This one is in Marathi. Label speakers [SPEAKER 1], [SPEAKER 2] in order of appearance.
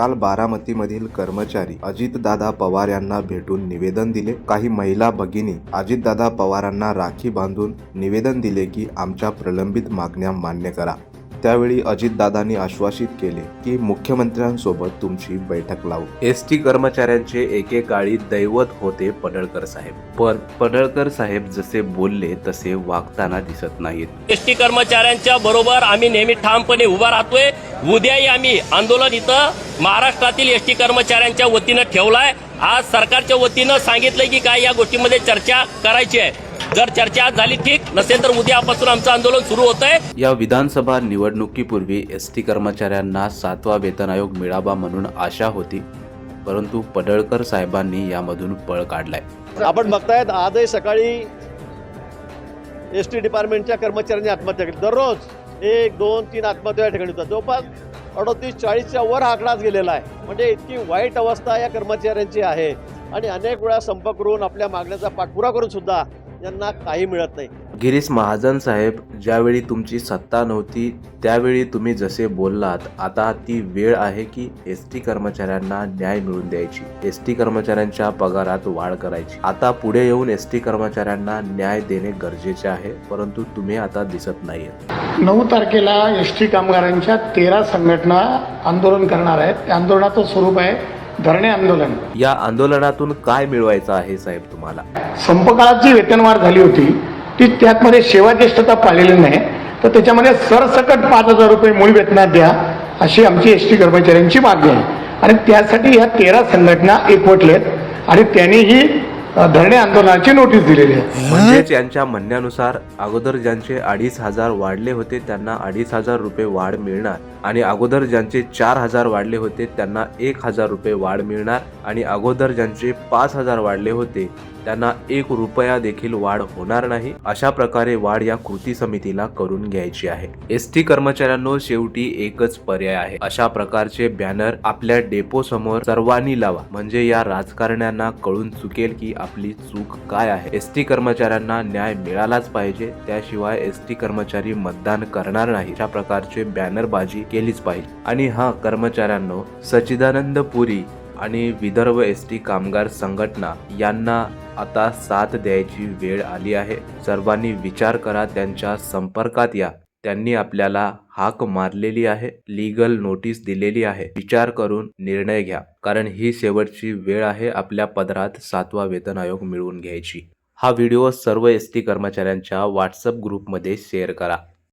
[SPEAKER 1] काल बारामतीमधील कर्मचारी अजितदादा पवार यांना भेटून निवेदन दिले. काही महिला भगिनी अजितदादा पवारांना राखी बांधून निवेदन दिले की आमच्या प्रलंबित मागण्या मान्य करा. त्यावेळी अजितदादांनी आश्वासित केले की मुख्यमंत्र्यांसोबत तुमची बैठक लावू. एस टी कर्मचाऱ्यांचे एकेकाळी दैवत होते पडळकर साहेब. पण पडळकर साहेब जसे बोलले तसे वागताना दिसत नाहीत.
[SPEAKER 2] एस टी कर्मचाऱ्यांच्या बरोबर आम्ही नेहमी ठामपणे उभा राहतोय. उद्याही आम्ही आंदोलन इथं महाराष्ट्रातील एस टी कर्मचाऱ्यांच्या वतीनं ठेवलाय. आज सरकारच्या वतीनं सांगितलंय की काय या गोष्टीमध्ये चर्चा करायची आहे. जर चर्चा झाली ठीक नसेल तर उद्यापासून आमचं आंदोलन सुरू होत आहे
[SPEAKER 1] या विधानसभा निवडणुकीपूर्वी एस टी कर्मचाऱ्यांना सातवा वेतन आयोग मिळावा म्हणून आशा होती परंतु पडळकर साहेबांनी यामधून पळ काढलाय.
[SPEAKER 3] आपण बघतायत आजही सकाळी एस टी डिपार्टमेंटच्या कर्मचाऱ्यांनी आत्महत्या केली. दररोज एक दोन तीन आत्महत्या या ठिकाणी होतात. जवळपास अडोतीस चाळीसच्या वर हा आकडाच गेलेला आहे. म्हणजे इतकी वाईट अवस्था या कर्मचाऱ्यांची आहे. आणि अनेक वेळा संपर्क करून आपल्या मागण्याचा पाठपुरा करून सुद्धा यांना काही मिळत नाही.
[SPEAKER 1] गिरीश महाजन साहेब ज्यावेळी तुमची सत्ता नव्हती त्यावेळी तुम्ही जसे बोललात आता ती वेळ आहे की एस टी कर्मचाऱ्यांना न्याय मिळवून द्यायची. एस टी कर्मचाऱ्यांच्या पगारात वाढ करायची. आता पुढे येऊन एस टी कर्मचाऱ्यांना न्याय देणे गरजेचे आहे परंतु तुम्ही आता दिसत नाहीये.
[SPEAKER 4] नऊ तारखेला एस टी कामगारांच्या तेरा संघटना आंदोलन करणार आहेत. त्या आंदोलनाचं स्वरूप आहे धरणे आंदोलन.
[SPEAKER 1] या आंदोलनातून काय मिळवायचं आहे साहेब तुम्हाला?
[SPEAKER 4] संपकाळात जी वेतनवाढ झाली होती. ती त्यातमध्ये सेवा ज्येष्ठता पाळलेली नाही. तर त्याच्यामध्ये सरसकट पाच हजार रुपये मूळ वेतनात द्या अशी आमची एस टी कर्मचाऱ्यांची मागणी आहे. आणि त्यासाठी ह्या तेरा संघटना एकवटलेत. आणि त्यांनी ही अ, धरणे आंदोलनाची नोटीस दिलेली आहे.
[SPEAKER 1] म्हणजेच यांच्या म्हणण्यानुसार अगोदर ज्यांचे अडीच हजार वाढले होते त्यांना अडीच हजार रुपये वाढ मिळणार. आणि अगोदर ज्यांचे चार हजार वाढले होते त्यांना एक हजार रुपये वाढ मिळणार. आणि अगोदर ज्यांचे पाच हजार वाढले होते त्यांना एक रुपया देखील वाढ होणार नाही. अशा प्रकारे वाढ या कृती समितीला करून घ्यायची आहे. एस टी कर्मचाऱ्यांनो शेवटी एकच पर्याय आहे. अशा प्रकारचे बॅनर आपल्या डेपो समोर सर्वांनी लावा. म्हणजे या राजकारण्यांना कळून चुकेल की आपली चूक काय आहे? एस टी कर्मचाऱ्यांना न्याय मिळालाच पाहिजे त्याशिवाय एस टी कर्मचारी मतदान करणार नाही. अशा प्रकारचे बॅनरबाजी केलीच पाहिजे. आणि हा कर्मचाऱ्यांनो सचिदानंद पुरी आणि विदर्भ एस टी कामगार संघटना यांना आता साथ द्यायची वेळ आली आहे. सर्वांनी विचार करा त्यांच्या संपर्कात या. त्यांनी आपल्याला हाक मारलेली आहे लीगल नोटीस दिलेली आहे. विचार करून निर्णय घ्या कारण ही शेवटची वेळ आहे आपल्या पदरात सातवा वेतन आयोग मिळवून घ्यायची. हा व्हिडिओ सर्व एस टी कर्मचाऱ्यांच्या व्हॉट्सअप ग्रुपमध्ये शेअर करा.